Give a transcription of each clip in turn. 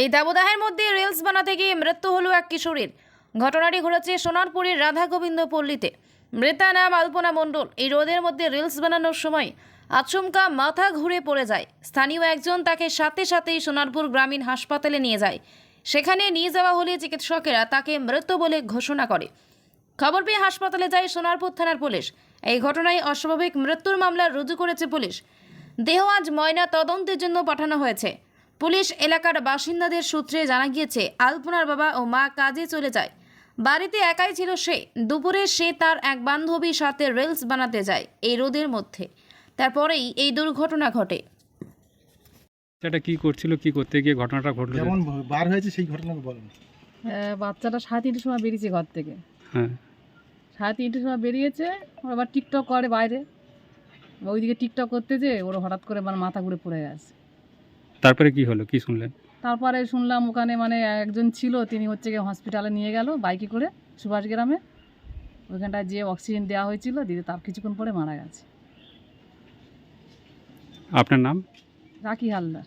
এই দাবদাহের মধ্যে রিলস বানাতে গিয়ে মৃত্যু হলো এক কিশোরীর। ঘটনাটি ঘটেছে সোনারপুরের রাধা গোবিন্দ পল্লীতে মৃতা নাম আলপনা মণ্ডল। এই রোদের মধ্যে রিলস বানানোর সময় আচমকা মাথা ঘুরে পড়ে যায়। স্থানীয় একজন তাকে সাথে সাথেই সোনারপুর গ্রামীণ হাসপাতালে নিয়ে যায়। সেখানে নিয়ে যাওয়া হলে চিকিৎসকেরা তাকে মৃত বলে ঘোষণা করে। খবর পেয়ে হাসপাতালে যায় সোনারপুর থানার পুলিশ। এই ঘটনায় অস্বাভাবিক মৃত্যুর মামলা রুজু করেছে পুলিশ। দেহ আজ ময়না তদন্তের জন্য পাঠানো হয়েছে। পুলিশ এলাকার বাসিন্দাদের সূত্রে জানা গিয়েছে আলপনার বাবা ও মা কাজে চলে যায়। বাড়িতে একাই ছিল সে। দুপুরে সে তার এক বান্ধবীর সাথে রিলস বানাতে যায় এই রোদের মধ্যে। তারপরেই এই দুর্ঘটনা ঘটে। এটা কি করছিল কি করতে গিয়ে ঘটনাটা ঘটলো? যেমন বার হয়েছে সেই ঘটনা বলেন আহ, বাচ্চাটা সাড়ে তিনটের সময় বেরিয়েছে ঘর থেকে। হ্যাঁ। সাড়ে তিনটের সময় বেরিয়েছে ওর আবার টিকটক করে বাইরে। ওইদিকে টিকটক করতে যে ওর হঠাৎ করে মানে মাথা ঘুরে পড়ে গেছে। তারপরে কি হলো? কি শুনলেন? তারপরে শুনলাম ওখানে মানে একজন ছিল তিনি হচ্ছে গিয়ে হসপিটালে নিয়ে গেল বাইকে করে সুভাষ গ্রামে ওইখানটায় যে অক্সিজেন দেওয়া হয়েছিল দিদি তার কিছুক্ষণ পরে মারা গেছে। আপনার নাম? রাখি হালদার।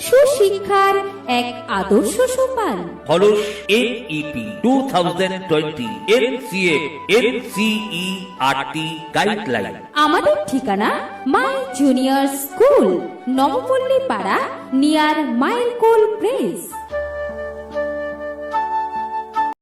সুশিক্ষার এক আদর্শ সোপান follows NEP two thousand twenty NCERT guideline আমাদের ঠিকানা মাই জুনিয়র স্কুল নবপল্লী পাড়া নিয়ার মাইলকোল প্রেস